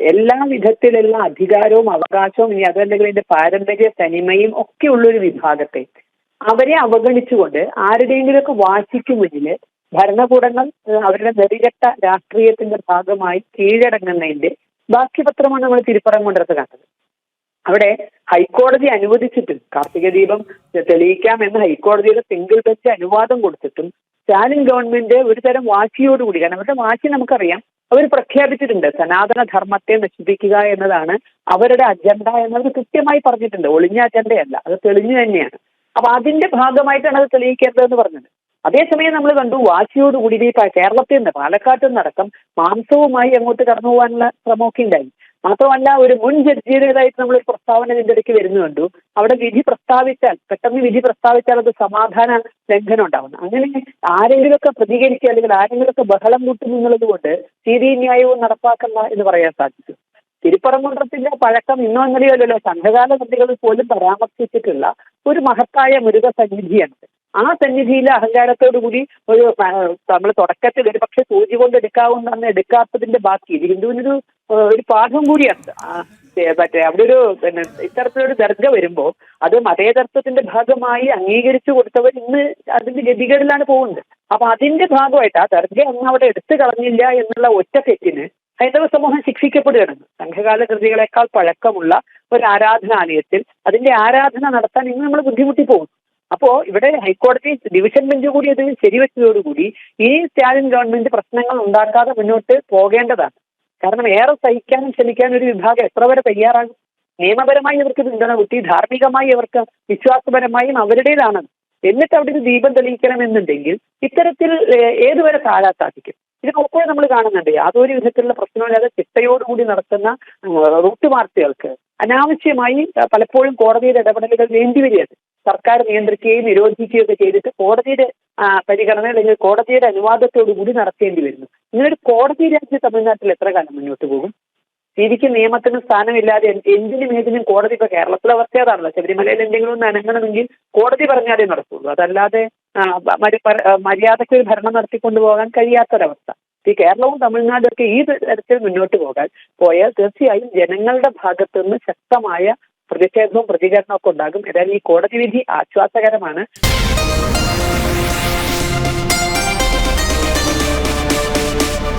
എല്ലാ വിധത്തിലുള്ള അധികാരവും അവകാശവും ഇനി അതല്ലെങ്കിൽ ഇതിന്റെ പാരമ്പര്യ തനിമയും ഒക്കെ ഉള്ളൊരു വിഭാഗത്തെ അവരെ അവഗണിച്ചുകൊണ്ട് ആരുടെയെങ്കിലുമൊക്കെ വാശിക്ക് മുന്നിൽ ഭരണകൂടങ്ങൾ അവരുടെ നെറികെട്ട രാഷ്ട്രീയത്തിന്റെ ഭാഗമായി കീഴടങ്ങുന്നതിന്റെ ബാക്കി പത്രമാണ് നമ്മൾ തിരുപ്പറംകൊണ്ടത്ത് കണ്ടത് അവിടെ ഹൈക്കോടതി അനുവദിച്ചിട്ടും കാർത്തിക ദീപം തെളിയിക്കാം എന്ന് ഹൈക്കോടതിയുടെ സിംഗിൾ ബെഞ്ച് അനുവാദം കൊടുത്തിട്ടും സ്റ്റാലിൻ ഗവൺമെന്റ് ഒരു തരം വാശിയോടുകൂടി കാരണം അവരുടെ വാശി നമുക്കറിയാം. അവർ പ്രഖ്യാപിച്ചിട്ടുണ്ട് സനാതന ധർമ്മത്തെ നശിപ്പിക്കുക എന്നതാണ് അവരുടെ അജണ്ട എന്നവർ കൃത്യമായി പറഞ്ഞിട്ടുണ്ട്. ഒളിഞ്ഞ അജണ്ടയല്ല അത് തെളിഞ്ഞു തന്നെയാണ്. അപ്പൊ അതിന്റെ ഭാഗമായിട്ടാണ് അത് തെളിയിക്കേണ്ടതെന്ന് പറഞ്ഞത്. അതേസമയം നമ്മൾ കണ്ടു വാശിയോടുകൂടി കേരളത്തിൽ നിന്ന് പാലക്കാട്ട് നിന്നടക്കം മാംസവുമായി അങ്ങോട്ട് കടന്നു പോകാനുള്ള ശ്രമമൊക്കെ ഉണ്ടായി. മാത്രമല്ല ഒരു മുൻ ജഡ്ജിയുടേതായിട്ട് നമ്മൾ ഒരു പ്രസ്താവന ഇതിന്റെ ഇടയ്ക്ക് വരുന്നു കണ്ടു. അവിടെ വിധി പ്രസ്താവിച്ചാൽ പെട്ടെന്ന് വിധി പ്രസ്താവിച്ചാൽ അത് സമാധാന ലംഘനം ഉണ്ടാവുന്നു അങ്ങനെ ആരെങ്കിലുമൊക്കെ പ്രതികരിക്കുക അല്ലെങ്കിൽ ആരെങ്കിലുമൊക്കെ ബഹളം കൂട്ടുന്നു എന്നുള്ളത് കൊണ്ട് നീതി ന്യായവും നടപ്പാക്കണ്ട എന്ന് പറയാൻ സാധിക്കും. തിരുപ്പറംകുன்றത്തിന്റെ പഴക്കം ഇന്നോ ഇന്നലെയോ സംഘകാല കൃതികളിൽ പോലും പരാമർശിച്ചിട്ടുള്ള ഒരു മഹത്തായ മൃഗ സന്നിധിയാണ് ആ സന്നിധിയിലെ അഹങ്കാരത്തോടുകൂടി ഒരു നമ്മൾ തുടക്കത്തിൽ ഒരു പക്ഷെ സൂചി കൊണ്ട് എടുക്കാവുന്ന എടുക്കാത്തതിന്റെ ബാക്കി. ഇത് ഹിന്ദുവിനൊരു ഒരു പാഠം കൂടിയാണ്. മറ്റേ അവിടെ ഒരു പിന്നെ ഇത്തരത്തിലൊരു ദർഗ വരുമ്പോൾ അത് മതേതത്വത്തിന്റെ ഭാഗമായി അംഗീകരിച്ചു കൊടുത്തവർ ഇന്ന് അതിന്റെ ഗതികേടിലാണ് പോകുന്നത്. അപ്പൊ അതിന്റെ ഭാഗമായിട്ട് ആ ദർഗ അന്ന് അവിടെ എടുത്തു കളഞ്ഞില്ല എന്നുള്ള ഒറ്റ തെറ്റിന് ഹൈന്ദവ സമൂഹം ശിക്ഷിക്കപ്പെടുകയാണ്. സംഘകാല കൃതികളെക്കാൾ പഴക്കമുള്ള ഒരു ആരാധനാലയത്തിൽ അതിന്റെ ആരാധന നടത്താൻ ഇന്ന് നമ്മൾ ബുദ്ധിമുട്ടി പോകും അപ്പോ ഇവിടെ ഹൈക്കോടതി ഡിവിഷൻ ബെഞ്ച് കൂടി അത് ശരിവെച്ചതോടുകൂടി ഈ സ്റ്റാലിൻ ഗവൺമെന്റ് പ്രശ്നങ്ങൾ ഉണ്ടാക്കാതെ മുന്നോട്ട് പോകേണ്ടതാണ്. കാരണം ഏറെ സഹിക്കാനും ക്ഷമിക്കാനും ഒരു വിഭാഗം എത്ര വരെ തയ്യാറാകും? നിയമപരമായി ഇവർക്ക് പിന്തുണ കിട്ടി ധാർമ്മികമായി അവർക്ക് വിശ്വാസപരമായും അവരുടേതാണ്. എന്നിട്ട് അവിടെ ഒരു ദീപം തെളിയിക്കണമെന്നുണ്ടെങ്കിൽ ഇത്തരത്തിൽ ഏതുവരെ താഴാൻ സാധിക്കും? ഇത് പലപ്പോഴും നമ്മൾ കാണുന്നുണ്ട് യാതൊരു വിധത്തിലുള്ള പ്രശ്നമില്ലാതെ ചിട്ടയോടുകൂടി നടത്തുന്ന റൂട്ട് മാർച്ചുകൾക്ക് അനാവശ്യമായി പലപ്പോഴും കോടതിയുടെ ഇടപെടലുകൾ വേണ്ടിവരികയാണ് സർക്കാർ നിയന്ത്രിക്കുകയും നിരോധിക്കുകയും ഒക്കെ ചെയ്തിട്ട് കോടതിയുടെ പരിഗണന അല്ലെങ്കിൽ കോടതിയുടെ അനുവാദത്തോടു കൂടി നടത്തേണ്ടി വരുന്നു ഇങ്ങനൊരു കോടതി രാജ്യം തമിഴ്നാട്ടിൽ എത്ര കാലം മുന്നോട്ട് പോകും? ശരിക്ക് നിയമത്തിന് സ്ഥാനമില്ലാതെ എന്തിനും ഏതിനും കോടതി ഇപ്പൊ കേരളത്തിലെ അവസ്ഥ അതാണല്ലോ ശബരിമലയിൽ എന്തെങ്കിലും ഒന്ന് അനങ്ങണമെങ്കിൽ കോടതി പറഞ്ഞാലേ നടക്കുള്ളൂ. അതല്ലാതെ മര്യാദയ്ക്ക് ഒരു ഭരണം നടത്തിക്കൊണ്ടുപോകാൻ കഴിയാത്തൊരവസ്ഥ. ഈ കേരളവും തമിഴ്നാടും ഒക്കെ ഈ തരത്തിൽ മുന്നോട്ട് പോകാൻ പോയാൽ തീർച്ചയായും ജനങ്ങളുടെ ഭാഗത്തുനിന്ന് ശക്തമായ പ്രതിഷേധവും പ്രതികരണവും ഒക്കെ ഉണ്ടാകും. ഏതായാലും ഈ കോടതി വിധി ആശ്വാസകരമാണ്.